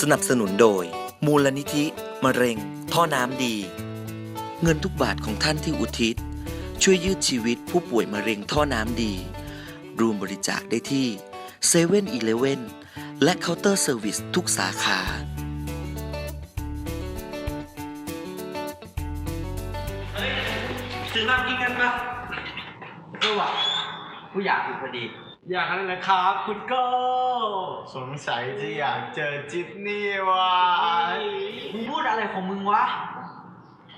สนับสนุนโดย มูลนิธิมะเร็ง ท่อน้ำดี เงินทุกบาทของท่านที่อุทิศ ช่วยยืดชีวิตผู้ป่วยมะเร็งท่อน้ำดี รวมบริจาคได้ที่เซเว่นอีเลเว่นและเคาน์เตอร์เซอร์วิสทุกสาขาซื้อน้ำกินกันปะเออว่ะกูอยากอยู่พอดี อยากอะไรนะครับ คุณโก้สงสัยจะอยากเจอจิตนี่ว่ะมึงพูดอะไรของมึงวะ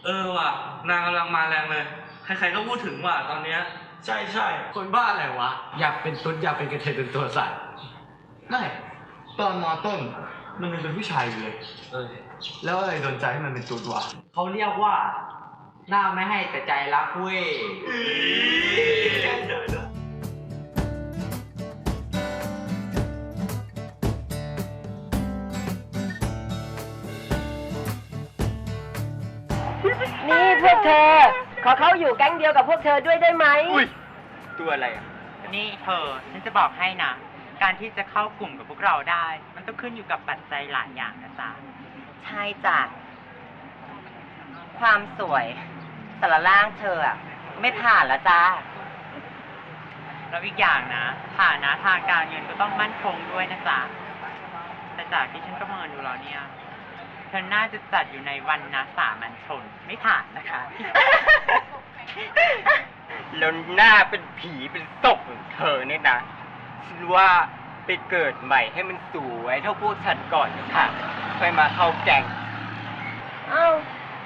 เออว่ะ นางกำลังมาแรงเลย ใครๆก็พูดถึงว่ะตอนเนี้ย ใช่ใช่คนบ้าอะไรวะ อยากเป็นตุ๊ดอยากเป็นกระเทยเป็นตัวสัตว์ไม่ตอนมอต้น มันยังเป็นผู้ชายอยู่เลย เออ แล้วอะไรโดนใจให้มันเป็นตุ๊ดวะเขาเรียกว่า หน้าไม่ให้แต่ใจรักเว้ย เธอ ขอเขาอยู่แก๊งเดียวกับพวกเธอด้วยได้ไหมตัวอะไรอะ นี่เธอฉันจะบอกให้นะ การที่จะเข้ากลุ่มกับพวกเราได้ มันต้องขึ้นอยู่กับปัจจัยหลายอย่างนะจ๊ะใช่จ้ะ ความสวยสารล่างเธออะไม่ผ่านละจ้า แล้วอีกอย่างนะฐานะทางการเงินก็ต้องมั่นคงด้วยนะจ๊ะแต่จากที่ฉันประเมินดูแล้วเนี่ยเธ อน่าจะจัดอยู่ในวันนะสามัญชน ไม่ผ่านนะคะ แล้วหน้าเป็นผีเป็นศพของเธอเนี่ยนะฉันว่าไปเกิดใหม่ให้มันสวยเท่าพวกฉันก่อนค่ะค่อยมาเข้าแก่งเอ้า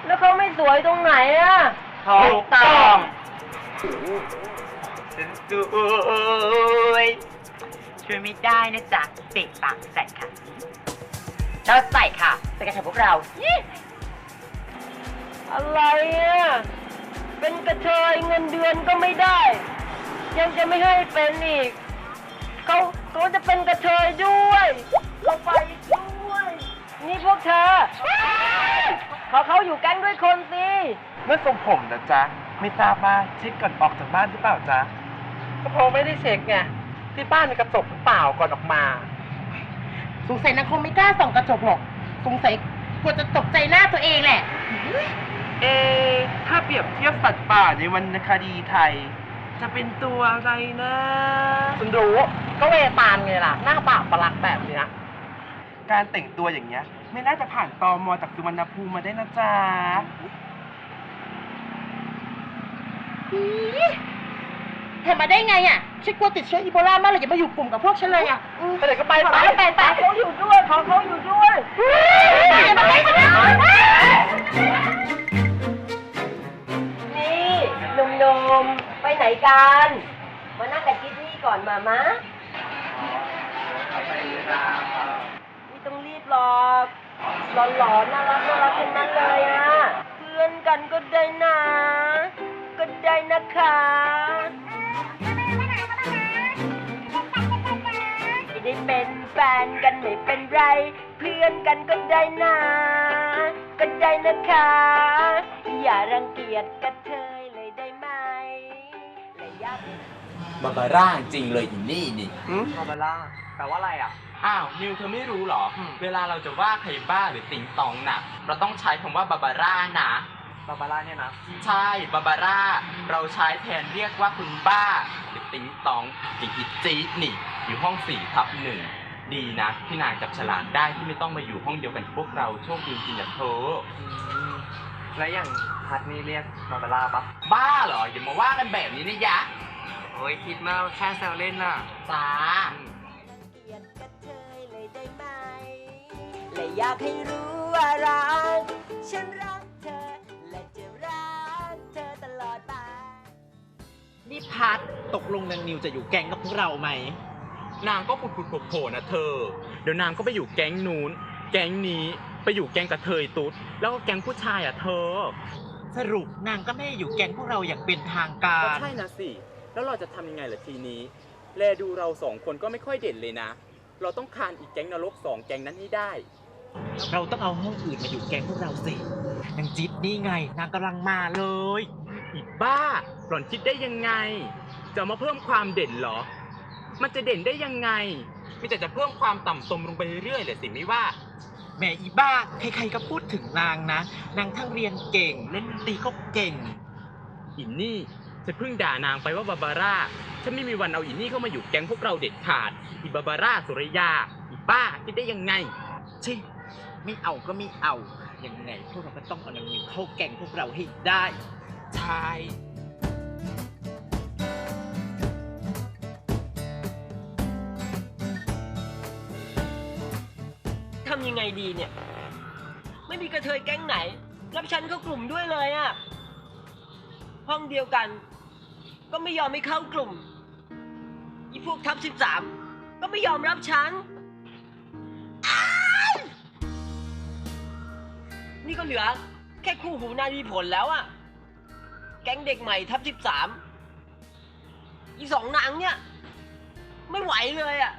แล้วเขาไม่สวยตรงไหนอะถูกต้องฉันสวยช่วยไม่ได้นะจ๊ะเปกปากใส่ค่ะ เธอใส่ค่ะเป็นกระเทยพวกเรายี่อะไรอะเป็นกระเทยเงินเดือนก็ไม่ได้ ยังจะไม่ให้เป็นอีก เขาเขาจะเป็นกระเทยด้วยเขาไปด้วย นี่พวกเธอ ขอเขาอยู่แก๊งด้วยคนสินั่นทรงผมนะจ๊ะ ไม่ทราบว่าเช็คก่อนออกจากบ้านหรือเปล่าจ๊ะ ก็เพราะไม่ได้เช็คไงที่บ้านมีกระจกหรือเปล่าก่อนออกมา สงสัยนางคงไม่กล้าส่องกระจกหรอก สงสัยกลัวจะตกใจหน้าตัวเองแหละ เอะถ้าเปรียบเทียบสัตว์ป่าในวรรณคดีไทย จะเป็นตัวอะไรนะคุณรู้ก็เวตาลไงล่ะ หน้าปากประหลักแบบเนี้ย การแต่งตัวอย่างเงี้ย ไม่น่าจะผ่านตอมอจากสุวรรณภูมิมาได้นะจ๊ะ เห็นมาได้ไงอะฉันกลัวติดเชื้ออีโบลามากเลยอย่ามาอยู่กลุ่มกับพวกฉันเลยอะไปไหนก็ไปขอไปเขาไปไปเขาอยู่ด้วยขอเขาอยู่ด้วยอย่ามาใกล้ฉันนะนี่หนุ่มๆไปไหนกันมานั่งกับจิ๊ดนี่ก่อนมามะไม่ต้องรีบหรอกหลอนๆน่ารักน่ารักทั้งนั้นเลยอะเพื่อนกันก็ได้นะ ก็ได้นะคะ แฟนกันไม่เป็นไร เพื่อนกันก็ได้นะก็ได้นะคะ อย่ารังเกียจกระเทยเลยได้ไหมและอย่าบาบาร่าจริงเลยอีนี่นี่บาบาร่าแปลว่าอะไรอะ อ้าว นิวเธอไม่รู้เหรอเวลาเราจะว่าใครบ้าหรือติงตองน่ะ เราต้องใช้คำว่าบาบาร่านะ บาบาร่าเนี่ยนะ ใช่ บาบาร่า เราใช้แทนเรียกว่าคุณบ้าหรือติงตองจิงอิจีดนี่ อยู่ห้องสี่ทับหนึ่ง ดีนะที่นางจับฉลากได้ที่ไม่ต้องมาอยู่ห้องเดียวกันกับพวกเราโชคดีจริงๆนะเธอแล้วอย่างพัดนี่เรียกบาบาร่าปะบ้าเหรออย่ามาว่ากันแบบนี้นะยะโอ้ยคิดมากแค่แซวเล่นน่ะจ้าเกลียดกระเทยเลยได้ไหมและอยากให้รู้ว่ารักฉันรักเธอและจะรักเธอตลอดไปนี่พัดตกลงนางนิวจะอยู่แก๊งกับพวกเราไหม นางก็ผุดผุดโผล่ๆนะเธอ เดี๋ยวนางก็ไปอยู่แก๊งนู้น แก๊งนี้ไปอยู่แก๊งกระเทยตุ๊ด แล้วก็แก๊งผู้ชายอะเธอ สรุปนางก็ไม่ได้อยู่แก๊งพวกเราอย่างเป็นทางกาก็ร ใช่นะสิ แล้วเราจะทำยังไงล่ะทีนี้ แลดูเราสองคนก็ไม่ค่อยเด่นเลยนะ เราต้องคานอีกแก๊งนรกสองแก๊งนั้นให้ได้ เราต้องเอาห้องอื่นมาอยู่แก๊งพวกเราสินางจิ๊ดนี่ไง นางกำลังมาเลย อีบ้า หล่อนคิดได้ยังไง จะมาเพิ่มความเด่นเหรอ มันจะเด่นได้ยังไงมีแต่จะเพิ่มความต่ำตมลงไปเรื่อยๆเลยสิไม่ว่า แหมอีบ้า ใครๆก็พูดถึงนางนะ นางทั้งเรียนเก่ง เล่นดนตรีก็เก่ง อินนี่จะเพิ่งด่านางไปว่าบาบาร่า ฉันไม่มีวันเอาอินนี่เข้ามาอยู่แก๊งพวกเราเด็ดขาด อีบาบาร่าสุริยา อีป้าคิดได้ยังไง ชิไม่เอาก็ไม่เอา ยังไงพวกเราก็ต้องเอานางนิวเข้าแก่งพวกเราให้ได้ ใช่ำยังไงดีเนี่ย ไม่มีกระเทยแก๊งไหน รับฉันเข้ากลุ่มด้วยเลยอะห้องเดียวกัน ก็ไม่ยอมไม่เข้ากลุ่มอีพวกทับสิบสามก็ไม่ยอมรับฉันอ้ายนี่ก็เหลือ แค่คู่หูนาดีผลแล้วอะแก๊งเด็กใหม่ทับสิบสามอีสองนางเนี่ย ไม่ไหวเลยอะ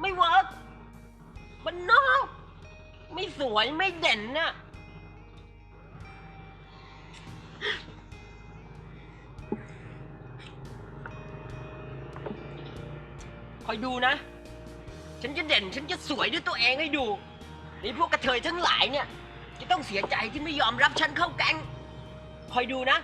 ไม่เวิร์ก มันนอก ไม่สวยไม่เด่นน่ะ คอยดูนะ ฉันจะเด่นฉันจะสวยด้วยตัวเองให้ดูไอ้พวกกระเทยทั้งหลายเนี่ย จะต้องเสียใจที่ไม่ยอมรับฉันเข้าแก๊ง คอยดูนะ